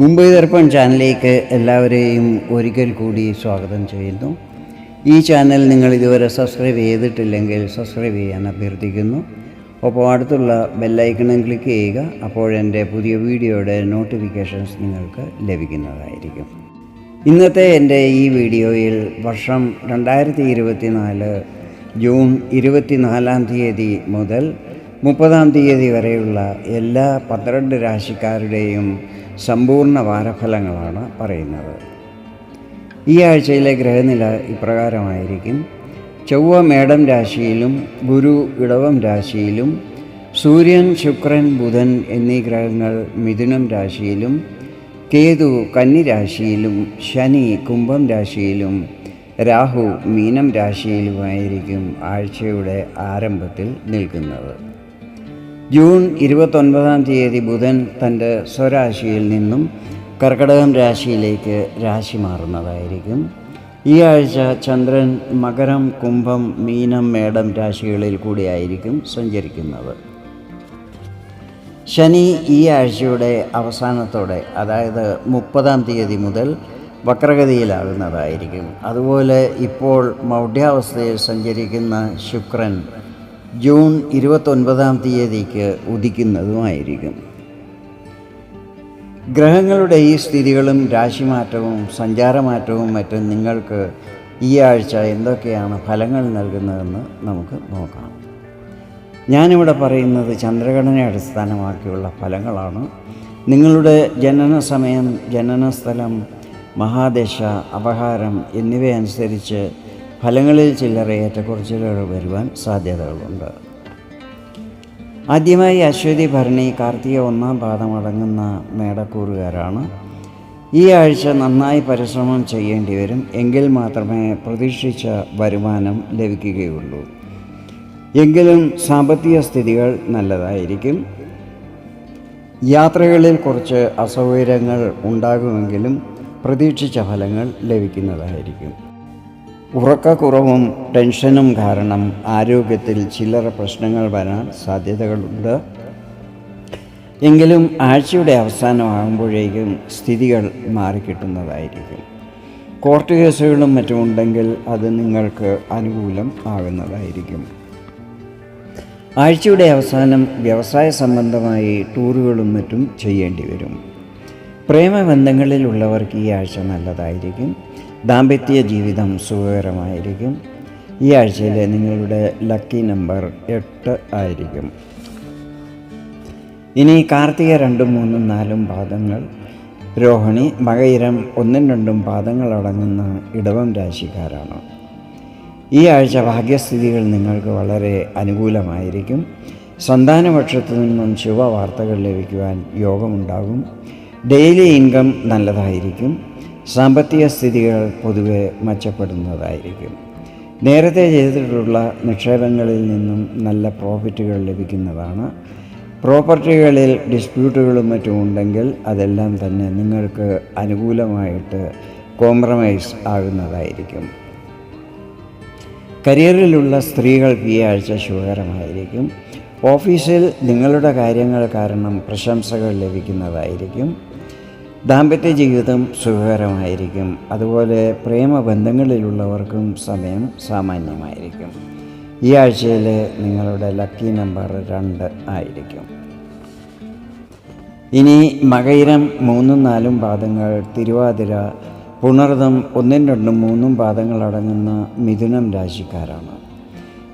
മുംബൈ ദർപ്പൺ ചാനലിലേക്ക് എല്ലാവരെയും ഒരിക്കൽ കൂടി സ്വാഗതം ചെയ്യുന്നു. ഈ ചാനൽ നിങ്ങൾ ഇതുവരെ സബ്സ്ക്രൈബ് ചെയ്തിട്ടില്ലെങ്കിൽ സബ്സ്ക്രൈബ് ചെയ്യാൻ അഭ്യർത്ഥിക്കുന്നു. ഒപ്പം അടുത്തുള്ള ബെല്ലൈക്കണും ക്ലിക്ക് ചെയ്യുക അപ്പോഴെന്റെ പുതിയ വീഡിയോയുടെ നോട്ടിഫിക്കേഷൻസ് നിങ്ങൾക്ക് ലഭിക്കുന്നതായിരിക്കും. ഇന്നത്തെ എന്റെ ഈ വീഡിയോയിൽ വർഷം രണ്ടായിരത്തി ഇരുപത്തി നാല് ജൂൺ ഇരുപത്തിനാലാം തീയതി മുതൽ മുപ്പതാം തീയതി വരെയുള്ള എല്ലാ പന്ത്രണ്ട് രാശിക്കാരുടെയും സമ്പൂർണ വാരഫലങ്ങളാണ് പറയുന്നത്. ഈ ആഴ്ചയിലെ ഗ്രഹനില ഇപ്രകാരമായിരിക്കും. ചൊവ്വ മേടം രാശിയിലും ഗുരു ഇടവം രാശിയിലും സൂര്യൻ ശുക്രൻ ബുധൻ എന്നീ ഗ്രഹങ്ങൾ മിഥുനം രാശിയിലും കേതു കന്നി രാശിയിലും ശനി കുംഭം രാശിയിലും രാഹു മീനം രാശിയിലുമായിരിക്കും ആഴ്ചയുടെ ആരംഭത്തിൽ നിൽക്കുന്നത്. ജൂൺ ഇരുപത്തൊൻപതാം തീയതി ബുധൻ തന്റെ സ്വരാശിയിൽ നിന്നും കർക്കടകം രാശിയിലേക്ക് രാശി മാറുന്നതായിരിക്കും. ഈ ആഴ്ച ചന്ദ്രൻ മകരം കുംഭം മീനം മേടം രാശികളിൽ കൂടിയായിരിക്കും സഞ്ചരിക്കുന്നത്. ശനി ഈ ആഴ്ചയുടെ അവസാനത്തോടെ അതായത് മുപ്പതാം തീയതി മുതൽ വക്രഗതിയിലാകുന്നതായിരിക്കും. അതുപോലെ ഇപ്പോൾ മൗഢ്യാവസ്ഥയിൽ സഞ്ചരിക്കുന്ന ശുക്രൻ ജൂൺ ഇരുപത്തൊൻപതാം തീയതിക്ക് ഉദിക്കുന്നതുമായിരിക്കും. ഗ്രഹങ്ങളുടെ ഈ സ്ഥിതികളും രാശിമാറ്റവും സഞ്ചാരമാറ്റവും മറ്റും നിങ്ങൾക്ക് ഈ ആഴ്ച എന്തൊക്കെയാണ് ഫലങ്ങൾ നൽകുന്നതെന്ന് നമുക്ക് നോക്കാം. ഞാനിവിടെ പറയുന്നത് ചന്ദ്രഘടനയെ അടിസ്ഥാനമാക്കിയുള്ള ഫലങ്ങളാണ്. നിങ്ങളുടെ ജനന സമയം ജനന സ്ഥലം മഹാദശ അപഹാരം എന്നിവയനുസരിച്ച് ഫലങ്ങളിൽ ചില്ലറ ഏറ്റക്കുറച്ചിലുകൾ വരുവാൻ സാധ്യതകളുണ്ട്. ആദ്യമായി അശ്വതി ഭരണി കാർത്തിക ഒന്നാം പാദമടങ്ങുന്ന മേടക്കൂറുകാരാണ്. ഈ ആഴ്ച നന്നായി പരിശ്രമം ചെയ്യേണ്ടി വരും. എങ്കിൽ മാത്രമേ പ്രതീക്ഷിച്ച വരുമാനം ലഭിക്കുകയുള്ളൂ. എങ്കിലും സാമ്പത്തിക സ്ഥിതികൾ നല്ലതായിരിക്കും. യാത്രകളിൽ കുറച്ച് അസൗകര്യങ്ങൾ ഉണ്ടാകുമെങ്കിലും പ്രതീക്ഷിച്ച ഫലങ്ങൾ ലഭിക്കുന്നതായിരിക്കും. ഉറക്കക്കുറവും ടെൻഷനും കാരണം ആരോഗ്യത്തിൽ ചില്ലറ പ്രശ്നങ്ങൾ വരാൻ സാധ്യതകളുണ്ട്. എങ്കിലും ആഴ്ചയുടെ അവസാനമാകുമ്പോഴേക്കും സ്ഥിതികൾ മാറിക്കിട്ടുന്നതായിരിക്കും. കോർട്ട് കേസുകളും മറ്റും ഉണ്ടെങ്കിൽ അത് നിങ്ങൾക്ക് അനുകൂലം ആകുന്നതായിരിക്കും. ആഴ്ചയുടെ അവസാനം വ്യവസായ സംബന്ധമായി ടൂറുകളും മറ്റും ചെയ്യേണ്ടി വരും. പ്രേമബന്ധങ്ങളിലുള്ളവർക്ക് ഈ ആഴ്ച നല്ലതായിരിക്കും. ദാമ്പത്യ ജീവിതം സുഖകരമായിരിക്കും. ഈ ആഴ്ചയിലെ നിങ്ങളുടെ ലക്കി നമ്പർ എട്ട് ആയിരിക്കും. ഇനി കാർത്തിക രണ്ടും മൂന്നും നാലും പാദങ്ങൾ രോഹിണി മകയിരം ഒന്നും രണ്ടും പാദങ്ങൾ അടങ്ങുന്ന ഇടവം രാശിക്കാരാണ്. ഈ ആഴ്ച ഭാഗ്യസ്ഥിതികൾ നിങ്ങൾക്ക് വളരെ അനുകൂലമായിരിക്കും. സന്താനപക്ഷത്തു നിന്നും ശുഭവാർത്തകൾ ലഭിക്കുവാൻ യോഗമുണ്ടാകും. ഡെയിലി ഇൻകം നല്ലതായിരിക്കും. സാമ്പത്തിക സ്ഥിതികൾ പൊതുവെ മെച്ചപ്പെടുന്നതായിരിക്കും. നേരത്തെ ചെയ്തിട്ടുള്ള നിക്ഷേപങ്ങളിൽ നിന്നും നല്ല പ്രോഫിറ്റുകൾ ലഭിക്കുന്നതാണ്. പ്രോപ്പർട്ടികളിൽ ഡിസ്പ്യൂട്ടുകളും മറ്റും ഉണ്ടെങ്കിൽ അതെല്ലാം തന്നെ നിങ്ങൾക്ക് അനുകൂലമായിട്ട് കോംപ്രമൈസ് ആകുന്നതായിരിക്കും. കരിയറിലുള്ള സ്ത്രീകൾക്ക് ഈ ആഴ്ച ശുഭകരമായിരിക്കും. ഓഫീസിൽ നിങ്ങളുടെ കാര്യങ്ങൾ കാരണം പ്രശംസകൾ ലഭിക്കുന്നതായിരിക്കും. ദാമ്പത്യ ജീവിതം സുഖകരമായിരിക്കും. അതുപോലെ പ്രേമബന്ധങ്ങളിലുള്ളവർക്കും സമയം സാമാന്യമായിരിക്കും. ഈ ആഴ്ചയിൽ നിങ്ങളുടെ ലക്കി നമ്പർ രണ്ട് ആയിരിക്കും. ഇനി മകയിരം മൂന്നും നാലും പാദങ്ങൾ തിരുവാതിര പുണർതം ഒന്നും രണ്ടും മൂന്നും പാദങ്ങൾ അടങ്ങുന്ന മിഥുനം രാശിക്കാരാണ്.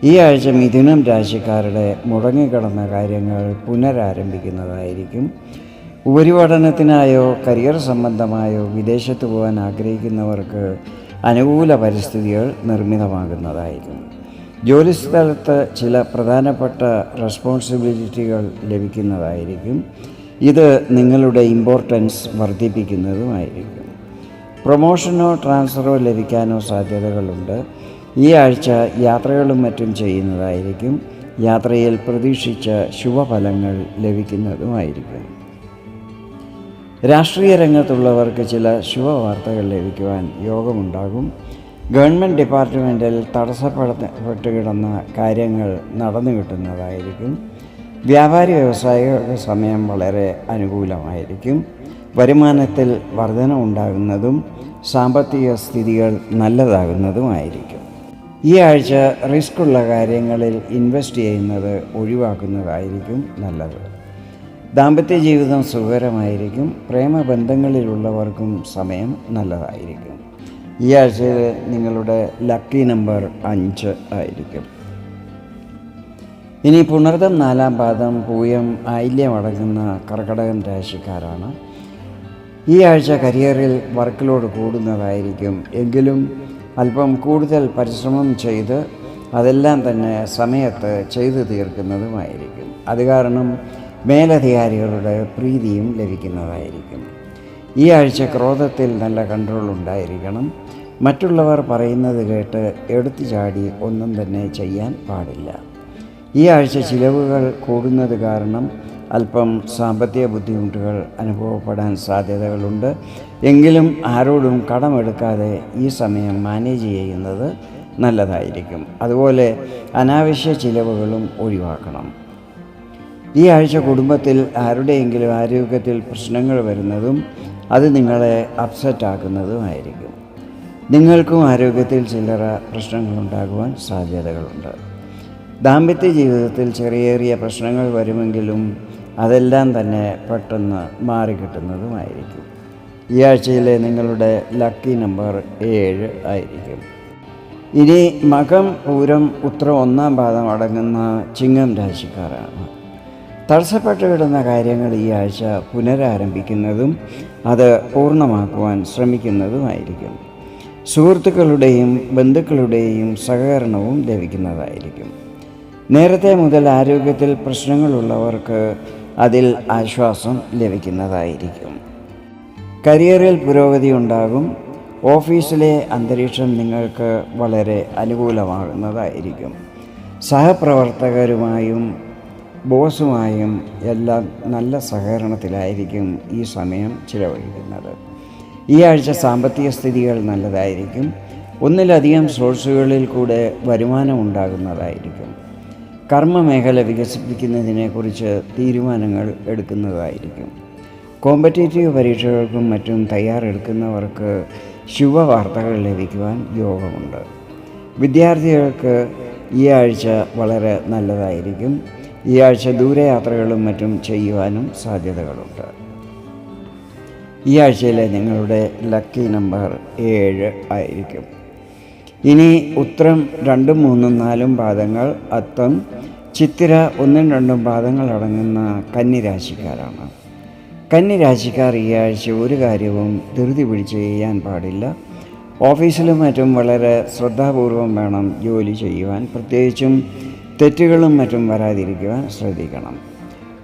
ഈ ആഴ്ച മിഥുനം രാശിക്കാരുടെ മുടങ്ങിക്കിടന്ന കാര്യങ്ങൾ പുനരാരംഭിക്കുന്നതായിരിക്കും. ഉപരിപഠനത്തിനായോ കരിയർ സംബന്ധമായോ വിദേശത്ത് പോകാൻ ആഗ്രഹിക്കുന്നവർക്ക് അനുകൂല പരിസ്ഥിതികൾ നിർമ്മിതമാകുന്നതായിരിക്കും ജോലിസ്ഥലത്ത് ചില പ്രധാനപ്പെട്ട റെസ്പോൺസിബിലിറ്റികൾ ലഭിക്കുന്നതായിരിക്കും. ഇത് നിങ്ങളുടെ ഇമ്പോർട്ടൻസ് വർദ്ധിപ്പിക്കുന്നതുമായിരിക്കും. പ്രൊമോഷനോ ട്രാൻസ്ഫറോ ലഭിക്കാനോ സാധ്യതകളുണ്ട്. ഈ ആഴ്ച യാത്രകളും മറ്റും ചെയ്യുന്നതായിരിക്കും. യാത്രയിൽ പ്രതീക്ഷിച്ച ശുഭഫലങ്ങൾ ലഭിക്കുന്നതുമായിരിക്കും. രാഷ്ട്രീയ രംഗത്തുള്ളവർക്ക് ചില ശുഭവാർത്തകൾ ലഭിക്കുവാൻ യോഗമുണ്ടാകും. ഗവൺമെന്റ് ഡിപ്പാർട്ട്മെന്റിൽ തടസ്സപ്പെടുത്തപ്പെട്ട് കിടന്ന കാര്യങ്ങൾ നടന്നു കിട്ടുന്നതായിരിക്കും. വ്യാപാരി വ്യവസായികളുടെ സമയം വളരെ അനുകൂലമായിരിക്കും. വരുമാനത്തിൽ വർധന ഉണ്ടാകുന്നതും സാമ്പത്തിക സ്ഥിതികൾ നല്ലതാകുന്നതുമായിരിക്കും. ഈ ആഴ്ച റിസ്ക് ഉള്ള കാര്യങ്ങളിൽ ഇൻവെസ്റ്റ് ചെയ്യുന്നത് ഒഴിവാക്കുന്നതായിരിക്കും നല്ലത്. ദാമ്പത്യ ജീവിതം സുഖകരമായിരിക്കും. പ്രേമബന്ധങ്ങളിലുള്ളവർക്കും സമയം നല്ലതായിരിക്കും. ഈ ആഴ്ചയിൽ നിങ്ങളുടെ ലക്കി നമ്പർ അഞ്ച് ആയിരിക്കും. ഇനി പുണർദം നാലാം പാദം പൂയം ആയില്യം അടങ്ങുന്ന കർക്കടകം രാശിക്കാരാണ്. ഈ ആഴ്ച കരിയറിൽ വർക്ക് ലോഡ് കൂടുന്നതായിരിക്കും. എങ്കിലും അല്പം കൂടുതൽ പരിശ്രമം ചെയ്ത് അതെല്ലാം തന്നെ സമയത്ത് ചെയ്തു തീർക്കുന്നതുമായിരിക്കും. അത് കാരണം മേലധികാരികളുടെ പ്രീതിയും ലഭിക്കുന്നതായിരിക്കും. ഈ ആഴ്ച ക്രോധത്തിൽ നല്ല കൺട്രോൾ ഉണ്ടായിരിക്കണം. മറ്റുള്ളവർ പറയുന്നത് കേട്ട് എടുത്തു ചാടി ഒന്നും തന്നെ ചെയ്യാൻ പാടില്ല. ഈ ആഴ്ച ചിലവുകൾ കൂടുന്നത് കാരണം അല്പം സാമ്പത്തിക ബുദ്ധിമുട്ടുകൾ അനുഭവപ്പെടാൻ സാധ്യതകളുണ്ട്. എങ്കിലും ആരോടും കടമെടുക്കാതെ ഈ സമയം മാനേജ് ചെയ്യുന്നത് നല്ലതായിരിക്കും. അതുപോലെ അനാവശ്യ ചിലവുകളും ഒഴിവാക്കണം. ഈ ആഴ്ച കുടുംബത്തിൽ ആരുടെയെങ്കിലും ആരോഗ്യത്തിൽ പ്രശ്നങ്ങൾ വരുന്നതും അത് നിങ്ങളെ അപ്സെറ്റ് ആക്കുന്നതുമായിരിക്കും. നിങ്ങൾക്കും ആരോഗ്യത്തിൽ ചില്ലറ പ്രശ്നങ്ങളുണ്ടാകുവാൻ സാധ്യതകളുണ്ട്. ദാമ്പത്യ ജീവിതത്തിൽ ചെറിയേറിയ ചെറിയ പ്രശ്നങ്ങൾ വരുമെങ്കിലും അതെല്ലാം തന്നെ പെട്ടെന്ന് മാറിക്കിട്ടുന്നതുമായിരിക്കും. ഈ ആഴ്ചയിലെ നിങ്ങളുടെ ലക്കി നമ്പർ ഏഴ് ആയിരിക്കും. ഇനി മകം പൂരം ഉത്രം ഒന്നാം പാദം അടങ്ങുന്ന ചിങ്ങം രാശിക്കാരാണ്. തടസ്സപ്പെട്ട് കിടന്ന കാര്യങ്ങൾ ഈ ആഴ്ച പുനരാരംഭിക്കുന്നതും അത് പൂർണമാക്കുവാൻ ശ്രമിക്കുന്നതുമായിരിക്കും. സുഹൃത്തുക്കളുടെയും ബന്ധുക്കളുടെയും സഹകരണവും ലഭിക്കുന്നതായിരിക്കും. നേരത്തെ മുതൽ ആരോഗ്യത്തിൽ പ്രശ്നങ്ങളുള്ളവർക്ക് അതിൽ ആശ്വാസം ലഭിക്കുന്നതായിരിക്കും. കരിയറിൽ പുരോഗതി ഉണ്ടാകും. ഓഫീസിലെ അന്തരീക്ഷം നിങ്ങൾക്ക് വളരെ അനുകൂലമാകുന്നതായിരിക്കും. സഹപ്രവർത്തകരുമായും ബോസുമായും എല്ലാം നല്ല സഹകരണത്തിലായിരിക്കും ഈ സമയം ചിലവഴിക്കുന്നത്. ഈ ആഴ്ച സാമ്പത്തിക സ്ഥിതികൾ നല്ലതായിരിക്കും. ഒന്നിലധികം സോഴ്സുകളിൽ കൂടെ വരുമാനം ഉണ്ടാകുന്നതായിരിക്കും. കർമ്മമേഖല വികസിപ്പിക്കുന്നതിനെക്കുറിച്ച് തീരുമാനങ്ങൾ എടുക്കുന്നതായിരിക്കും. കോമ്പറ്റേറ്റീവ് പരീക്ഷകൾക്കും മറ്റും തയ്യാറെടുക്കുന്നവർക്ക് ശുഭവാർത്തകൾ ലഭിക്കുവാൻ യോഗമുണ്ട്. വിദ്യാർത്ഥികൾക്ക് ഈ ആഴ്ച വളരെ നല്ലതായിരിക്കും. ഈ ആഴ്ച ദൂരയാത്രകളും മറ്റും ചെയ്യുവാനും സാധ്യതകളുണ്ട്. ഈ ആഴ്ചയിലെ നിങ്ങളുടെ ലക്കി നമ്പർ ഏഴ് ആയിരിക്കും. ഇനി ഉത്രം രണ്ടും മൂന്നും നാലും പാദങ്ങൾ അത്തം ചിത്തിര ഒന്നും രണ്ടും പാദങ്ങൾ അടങ്ങുന്ന കന്നിരാശിക്കാരാണ്. കന്നിരാശിക്കാർ ഈ ആഴ്ച ഒരു കാര്യവും ധൃതി പിടിച്ച് ചെയ്യാൻ പാടില്ല. ഓഫീസിലും മറ്റും വളരെ ശ്രദ്ധാപൂർവം വേണം ജോലി ചെയ്യുവാൻ. പ്രത്യേകിച്ചും തെറ്റുകളും മറ്റും വരാതിരിക്കുവാൻ ശ്രദ്ധിക്കണം.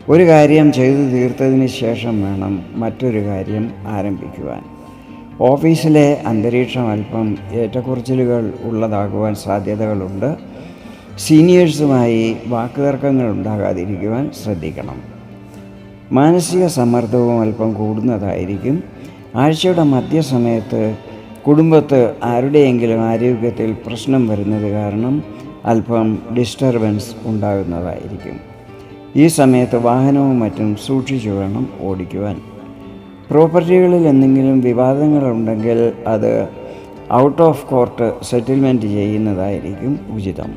ഒരു കാര്യം ചെയ്തു തീർത്തതിന് ശേഷം വേണം മറ്റൊരു കാര്യം ആരംഭിക്കുവാൻ. ഓഫീസിലെ അന്തരീക്ഷം അല്പം ഏറ്റക്കുറച്ചിലുകൾ ഉള്ളതാകുവാൻ സാധ്യതകളുണ്ട്. സീനിയേഴ്സുമായി വാക്കുതർക്കങ്ങൾ ഉണ്ടാകാതിരിക്കുവാൻ ശ്രദ്ധിക്കണം. മാനസിക സമ്മർദ്ദവും അല്പം കൂടുന്നതായിരിക്കും. ആഴ്ചയുടെ മധ്യസമയത്ത് കുടുംബത്ത് ആരുടെയെങ്കിലും ആരോഗ്യത്തിൽ പ്രശ്നം വരുന്നത് കാരണം അല്പം ഡിസ്റ്റർബൻസ് ഉണ്ടാകുന്നതായിരിക്കും. ഈ സമയത്ത് വാഹനവും മറ്റും സൂക്ഷിച്ചു വേണം ഓടിക്കുവാൻ. പ്രോപ്പർട്ടികളിൽ എന്തെങ്കിലും വിവാദങ്ങളുണ്ടെങ്കിൽ അത് ഔട്ട് ഓഫ് കോർട്ട് സെറ്റിൽമെന്റ് ചെയ്യുന്നതായിരിക്കും ഉചിതം.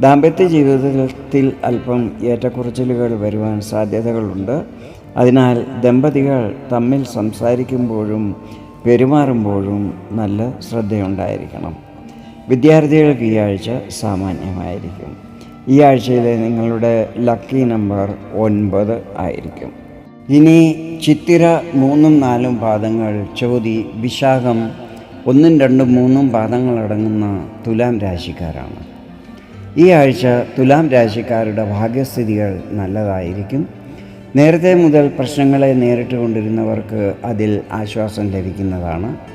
ദാമ്പത്യ ജീവിതത്തിൽ അല്പം ഏറ്റക്കുറച്ചിലുകൾ വരുവാൻ സാധ്യതകളുണ്ട്. അതിനാൽ ദമ്പതികൾ തമ്മിൽ സംസാരിക്കുമ്പോഴും പെരുമാറുമ്പോഴും നല്ല ശ്രദ്ധയുണ്ടായിരിക്കണം. വിദ്യാർത്ഥികൾക്ക് ഈ ആഴ്ച സാമാന്യമായിരിക്കും. ഈ ആഴ്ചയിലെ നിങ്ങളുടെ ലക്കി നമ്പർ ഒൻപത് ആയിരിക്കും. ഇനി ചിത്തിര മൂന്നും നാലും പാദങ്ങൾ ചോതി വിശാഖം ഒന്നും രണ്ടും മൂന്നും പാദങ്ങളടങ്ങുന്ന തുലാം രാശിക്കാരാണ്. ഈ ആഴ്ച തുലാം രാശിക്കാരുടെ ഭാഗ്യസ്ഥിതികൾ നല്ലതായിരിക്കും. നേരത്തെ മുതൽ പ്രശ്നങ്ങളെ നേരിട്ട് കൊണ്ടിരുന്നവർക്ക് അതിൽ ആശ്വാസം ലഭിക്കുന്നതാണ്.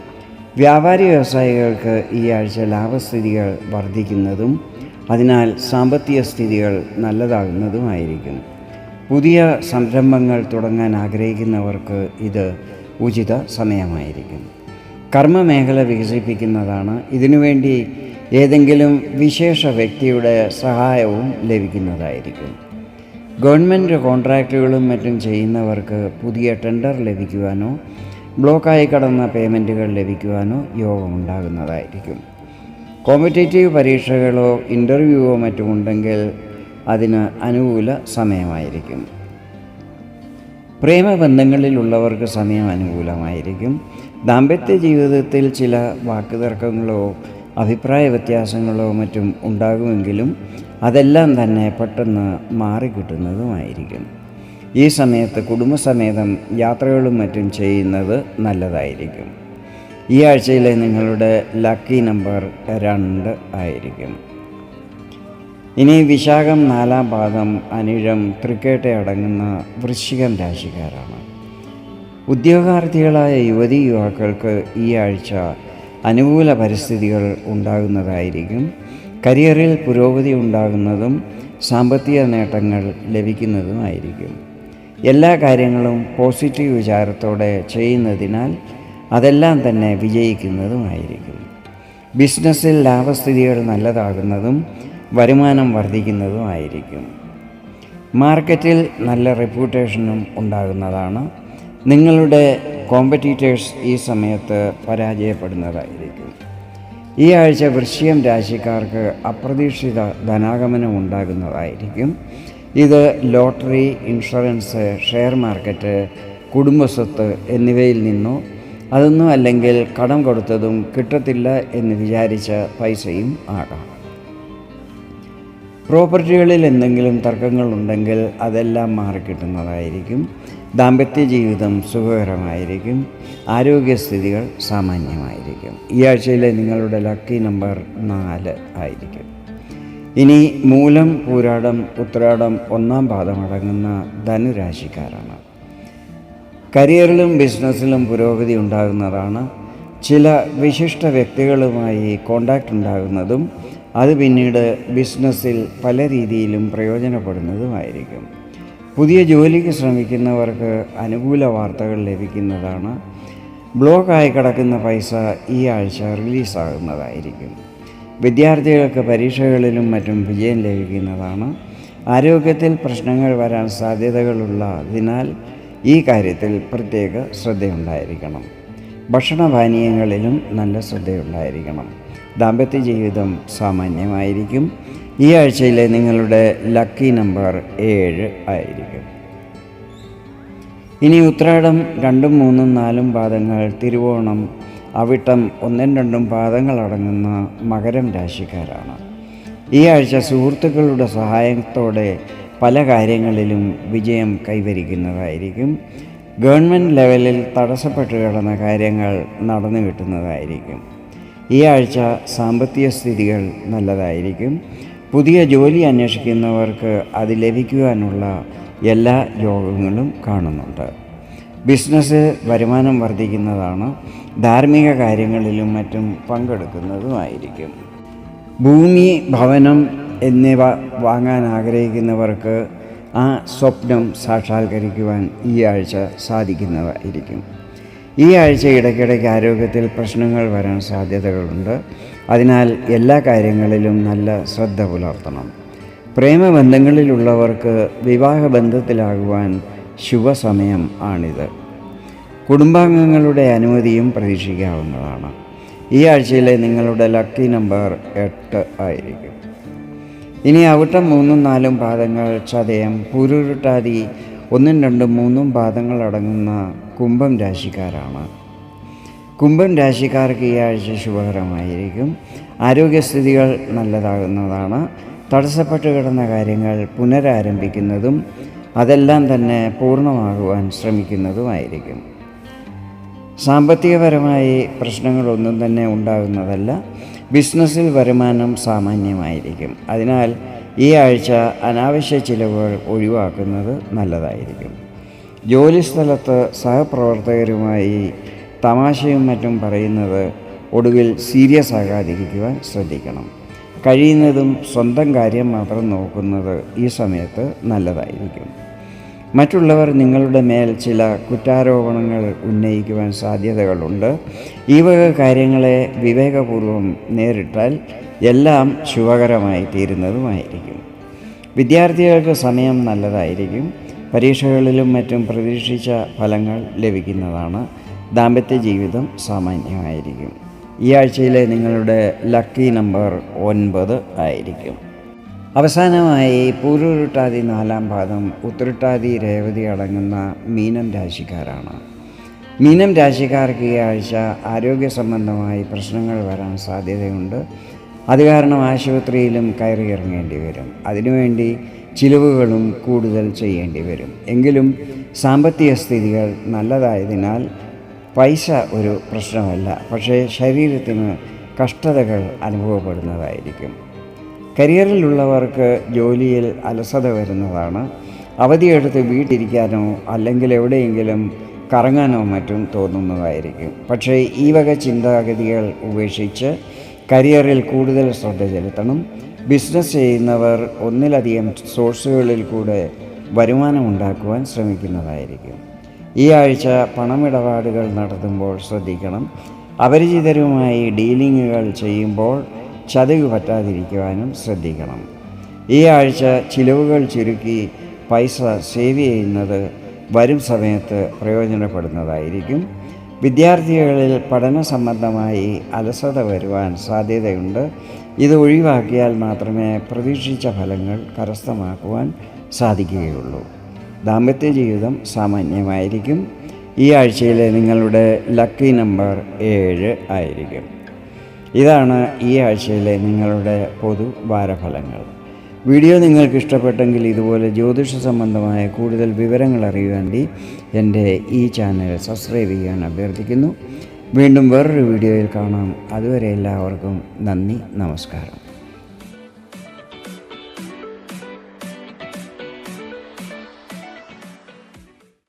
വ്യാപാരി വ്യവസായികൾക്ക് ഈ ആഴ്ച ലാഭസ്ഥിതികൾ വർദ്ധിക്കുന്നതും അതിനാൽ സാമ്പത്തിക സ്ഥിതികൾ നല്ലതാകുന്നതുമായിരിക്കും. പുതിയ സംരംഭങ്ങൾ തുടങ്ങാൻ ആഗ്രഹിക്കുന്നവർക്ക് ഇത് ഉചിത സമയമായിരിക്കും. കർമ്മമേഖല വികസിപ്പിക്കുന്നതാണ് ഇതിനുവേണ്ടി ഏതെങ്കിലും വിശേഷ വ്യക്തിയുടെ സഹായവും ലഭിക്കുന്നതായിരിക്കും. ഗവൺമെന്റ് കോൺട്രാക്റ്റുകളും മറ്റും ചെയ്യുന്നവർക്ക് പുതിയ ടെൻഡർ ലഭിക്കുവാനോ ബ്ലോക്കായി കടന്ന പേയ്മെന്റുകൾ ലഭിക്കുവാനോ യോഗമുണ്ടാകുന്നതായിരിക്കും കോമ്പറ്റേറ്റീവ് പരീക്ഷകളോ ഇന്റർവ്യൂവോ മറ്റുമുണ്ടെങ്കിൽ അതിന് അനുകൂല സമയമായിരിക്കും. പ്രേമബന്ധങ്ങളിലുള്ളവർക്ക് സമയം അനുകൂലമായിരിക്കും. ദാമ്പത്യ ജീവിതത്തിൽ ചില വാക്കുതർക്കങ്ങളോ അഭിപ്രായ വ്യത്യാസങ്ങളോ മറ്റും ഉണ്ടാകുമെങ്കിലും അതെല്ലാം തന്നെ പെട്ടെന്ന് മാറിക്കിട്ടുന്നതുമായിരിക്കും. ഈ സമയത്ത് കുടുംബസമേതം യാത്രകളും മറ്റും ചെയ്യുന്നത് നല്ലതായിരിക്കും. ഈ ആഴ്ചയിലെ നിങ്ങളുടെ ലക്കി നമ്പർ രണ്ട് ആയിരിക്കും. ഇനി വിശാഖം നാലാം പാദം അനിഴം തൃക്കേട്ട അടങ്ങുന്ന വൃശ്ചികം രാശിക്കാരാണ്. ഉദ്യോഗാർത്ഥികളായ യുവതി യുവാക്കൾക്ക് ഈ ആഴ്ച അനുകൂല പരിസ്ഥിതികൾ ഉണ്ടാകുന്നതായിരിക്കും. കരിയറിൽ പുരോഗതി ഉണ്ടാകുന്നതും സാമ്പത്തിക നേട്ടങ്ങൾ ലഭിക്കുന്നതുമായിരിക്കും. എല്ലാ കാര്യങ്ങളും പോസിറ്റീവ് വിചാരത്തോടെ ചെയ്യുന്നതിനാൽ അതെല്ലാം തന്നെ വിജയിക്കുന്നതുമായിരിക്കും. ബിസിനസ്സിൽ ലാഭസ്ഥിതികൾ നല്ലതാകുന്നതും വരുമാനം വർദ്ധിക്കുന്നതുമായിരിക്കും. മാർക്കറ്റിൽ നല്ല റെപ്യൂട്ടേഷനും ഉണ്ടാകുന്നതാണ്. നിങ്ങളുടെ കോമ്പറ്റീറ്റേഴ്സ് ഈ സമയത്ത് പരാജയപ്പെടുന്നതായിരിക്കും. ഈ ആഴ്ച വൃശ്ചികം രാശിക്കാർക്ക് അപ്രതീക്ഷിത ധനാഗമനം ഉണ്ടാകുന്നതായിരിക്കും. ഇത് ലോട്ടറി ഇൻഷുറൻസ് ഷെയർ മാർക്കറ്റ് കുടുംബസ്വത്ത് എന്നിവയിൽ നിന്നോ അതൊന്നും അല്ലെങ്കിൽ കടം കൊടുത്തതും കിട്ടത്തില്ല എന്ന് വിചാരിച്ച പൈസയും ആകാം. പ്രോപ്പർട്ടികളിൽ എന്തെങ്കിലും തർക്കങ്ങളുണ്ടെങ്കിൽ അതെല്ലാം മാറിക്കിട്ടുന്നതായിരിക്കും ദാമ്പത്യ ജീവിതം സുഖകരമായിരിക്കും. ആരോഗ്യസ്ഥിതികൾ സാമാന്യമായിരിക്കും. ഈ ആഴ്ചയിലെ നിങ്ങളുടെ ലക്കി നമ്പർ നാല് ആയിരിക്കും. ഇനി മൂലം പൂരാടം ഉത്രാടം ഒന്നാം പാദമടങ്ങുന്ന ധനുരാശിക്കാരാണ്. കരിയറിലും ബിസിനസ്സിലും പുരോഗതി ഉണ്ടാകുന്നതാണ്. ചില വിശിഷ്ട വ്യക്തികളുമായി കോണ്ടാക്റ്റ് ഉണ്ടാകുന്നതും അത് പിന്നീട് ബിസിനസ്സിൽ പല രീതിയിലും പ്രയോജനപ്പെടുന്നതുമായിരിക്കും. പുതിയ ജോലിക്ക് ശ്രമിക്കുന്നവർക്ക് അനുകൂല വാർത്തകൾ ലഭിക്കുന്നതാണ്. ബ്ലോക്കായി കിടക്കുന്ന പൈസ ഈ ആഴ്ച റിലീസാകുന്നതായിരിക്കും. വിദ്യാർത്ഥികൾക്ക് പരീക്ഷകളിലും മറ്റും വിജയം ലഭിക്കുന്നതാണ്. ആരോഗ്യത്തിൽ പ്രശ്നങ്ങൾ വരാൻ സാധ്യതകളുള്ളതിനാൽ ഈ കാര്യത്തിൽ പ്രത്യേക ശ്രദ്ധയുണ്ടായിരിക്കണം. ഭക്ഷണപാനീയങ്ങളിലും നല്ല ശ്രദ്ധയുണ്ടായിരിക്കണം. ദാമ്പത്യ ജീവിതം സാമാന്യമായിരിക്കും. ഈ ആഴ്ചയിലെ നിങ്ങളുടെ ലക്കി നമ്പർ ഏഴ് ആയിരിക്കും. ഇനി ഉത്രാടം രണ്ടും മൂന്നും നാലും പാദങ്ങൾ തിരുവോണം അവിട്ടം ഒന്നും രണ്ടും പാദങ്ങളടങ്ങുന്ന മകരം രാശിക്കാരാണ്. ഈ ആഴ്ച സുഹൃത്തുക്കളുടെ സഹായത്തോടെ പല കാര്യങ്ങളിലും വിജയം കൈവരിക്കുന്നതായിരിക്കും. ഗവൺമെന്റ് ലെവലിൽ തടസ്സപ്പെട്ട് കിടന്ന കാര്യങ്ങൾ നടന്നു കിട്ടുന്നതായിരിക്കും. ഈ ആഴ്ച സാമ്പത്തിക സ്ഥിതികൾ നല്ലതായിരിക്കും. പുതിയ ജോലി അന്വേഷിക്കുന്നവർക്ക് അത് ലഭിക്കുവാനുള്ള എല്ലാ യോഗങ്ങളും കാണുന്നുണ്ട്. ബിസിനസ് വരുമാനം വർദ്ധിക്കുന്നതാണ് ധാർമ്മിക കാര്യങ്ങളിലും മറ്റും പങ്കെടുക്കുന്നതുമായിരിക്കും. ഭൂമി ഭവനം എന്നിവ വാങ്ങാൻ ആഗ്രഹിക്കുന്നവർക്ക് ആ സ്വപ്നം സാക്ഷാത്കരിക്കുവാൻ ഈ ആഴ്ച സാധിക്കുന്നതായിരിക്കും. ഈ ആഴ്ച ഇടയ്ക്കിടയ്ക്ക് ആരോഗ്യത്തിൽ പ്രശ്നങ്ങൾ വരാൻ സാധ്യതകളുണ്ട്. അതിനാൽ എല്ലാ കാര്യങ്ങളിലും നല്ല ശ്രദ്ധ പുലർത്തണം. പ്രേമബന്ധങ്ങളിലുള്ളവർക്ക് വിവാഹബന്ധത്തിലാകുവാൻ ശുഭസമയം ആണിത്. കുടുംബാംഗങ്ങളുടെ അനുമതിയും പ്രതീക്ഷിക്കാവുന്നതാണ്. ഈ ആഴ്ചയിലെ നിങ്ങളുടെ ലക്കി നമ്പർ എട്ട് ആയിരിക്കും. ഇനി അവിട്ടം മൂന്നും നാലും പാദങ്ങൾ ചതയം പുരുരുട്ടാതി ഒന്നും രണ്ടും മൂന്നും പാദങ്ങൾ അടങ്ങുന്ന കുംഭം രാശിക്കാരാണ്. കുംഭം രാശിക്കാർക്ക് ഈ ആഴ്ച ശുഭകരമായിരിക്കും. ആരോഗ്യസ്ഥിതികൾ നല്ലതാകുന്നതാണ്. തടസ്സപ്പെട്ട് കിടന്ന കാര്യങ്ങൾ പുനരാരംഭിക്കുന്നതും അതെല്ലാം തന്നെ പൂർണമാകുവാൻ ശ്രമിക്കുന്നതുമായിരിക്കും. സാമ്പത്തികപരമായി പ്രശ്നങ്ങളൊന്നും തന്നെ ഉണ്ടാകുന്നതല്ല ബിസിനസ്സിൽ വരുമാനം സാമാന്യമായിരിക്കും. അതിനാൽ ഈ ആഴ്ച അനാവശ്യ ചിലവുകൾ ഒഴിവാക്കുന്നത് നല്ലതായിരിക്കും. ജോലിസ്ഥലത്ത് സഹപ്രവർത്തകരുമായി തമാശയും മറ്റും പറയുന്നത് ഒടുവിൽ സീരിയസ് ആകാതിരിക്കുവാൻ ശ്രദ്ധിക്കണം. കഴിയുന്നതും സ്വന്തം കാര്യം മാത്രം നോക്കുന്നത് ഈ സമയത്ത് നല്ലതായിരിക്കും. മറ്റുള്ളവർ നിങ്ങളുടെ മേൽ ചില കുറ്റാരോപണങ്ങൾ ഉന്നയിക്കുവാൻ സാധ്യതകളുണ്ട്. ഈ വക കാര്യങ്ങളെ വിവേകപൂർവം നേരിട്ടാൽ എല്ലാം ശുഭകരമായി തീരുന്നതുമായിരിക്കും. വിദ്യാർത്ഥികൾക്ക് സമയം നല്ലതായിരിക്കും. പരീക്ഷകളിലും മറ്റും പ്രതീക്ഷിച്ച ഫലങ്ങൾ ലഭിക്കുന്നതാണ് ദാമ്പത്യ ജീവിതം സാമാന്യമായിരിക്കും. ഈ ആഴ്ചയിലെ നിങ്ങളുടെ ലക്കി നമ്പർ ഒൻപത് ആയിരിക്കും. അവസാനമായി പൂരുരുട്ടാതി നാലാം പാദം ഉത്തരട്ടാതി രേവതി അടങ്ങുന്ന മീനം രാശിക്കാരാണ്. മീനം രാശിക്കാർക്ക് ഈ ആഴ്ച ആരോഗ്യ സംബന്ധമായി പ്രശ്നങ്ങൾ വരാൻ സാധ്യതയുണ്ട്. അത് കാരണം ആശുപത്രിയിലും കയറി ഇറങ്ങേണ്ടി വരും. അതിനുവേണ്ടി ചിലവുകളും കൂടുതൽ ചെയ്യേണ്ടി വരും. എങ്കിലും സാമ്പത്തിക സ്ഥിതികൾ നല്ലതായതിനാൽ പൈസ ഒരു പ്രശ്നമല്ല പക്ഷേ ശരീരത്തിന് കഷ്ടതകൾ അനുഭവപ്പെടുന്നതായിരിക്കും. കരിയറിലുള്ളവർക്ക് ജോലിയിൽ അലസത വരുന്നതാണ്. അവധിയെടുത്ത് വീട്ടിരിക്കാനോ അല്ലെങ്കിൽ എവിടെയെങ്കിലും കറങ്ങാനോ മറ്റും തോന്നുന്നതായിരിക്കും. പക്ഷേ ഈ വക ചിന്താഗതികൾ ഉപേക്ഷിച്ച് കരിയറിൽ കൂടുതൽ ശ്രദ്ധ ചെലുത്തണം. ബിസിനസ് ചെയ്യുന്നവർ ഒന്നിലധികം സോഴ്സുകളിൽ കൂടെ വരുമാനം ഉണ്ടാക്കുവാൻ ശ്രമിക്കുന്നതായിരിക്കും. ഈ ആഴ്ച പണമിടപാടുകൾ നടത്തുമ്പോൾ ശ്രദ്ധിക്കണം. അപരിചിതരുമായി ഡീലിങ്ങുകൾ ചെയ്യുമ്പോൾ ചതിവ് പറ്റാതിരിക്കുവാനും ശ്രദ്ധിക്കണം. ഈ ആഴ്ച ചിലവുകൾ ചുരുക്കി പൈസ സേവ് ചെയ്യുന്നത് വരും സമയത്ത് പ്രയോജനപ്പെടുന്നതായിരിക്കും. വിദ്യാർത്ഥികളിൽ പഠന സംബന്ധമായി അലസത വരുവാൻ സാധ്യതയുണ്ട്. ഇത് ഒഴിവാക്കിയാൽ മാത്രമേ പ്രതീക്ഷിച്ച ഫലങ്ങൾ കരസ്ഥമാക്കുവാൻ സാധിക്കുകയുള്ളൂ. ദാമ്പത്യ ജീവിതം സാമാന്യമായിരിക്കും. ഈ ആഴ്ചയിലെ നിങ്ങളുടെ ലക്കി നമ്പർ ഏഴ് ആയിരിക്കും. ഇതാണ് ഈ ആഴ്ചയിലെ നിങ്ങളുടെ പൊതു വാരഫലങ്ങൾ. വീഡിയോ നിങ്ങൾക്ക് ഇഷ്ടപ്പെട്ടെങ്കിൽ ഇതുപോലെ ജ്യോതിഷ സംബന്ധമായ കൂടുതൽ വിവരങ്ങൾ അറിയാൻ വേണ്ടി എന്റെ ഈ ചാനൽ സബ്സ്ക്രൈബ് ചെയ്യാൻ അഭ്യർത്ഥിക്കുന്നു. വീണ്ടും വേറൊരു വീഡിയോയിൽ കാണാം. അതുവരെ എല്ലാവർക്കും നന്ദി നമസ്കാരം.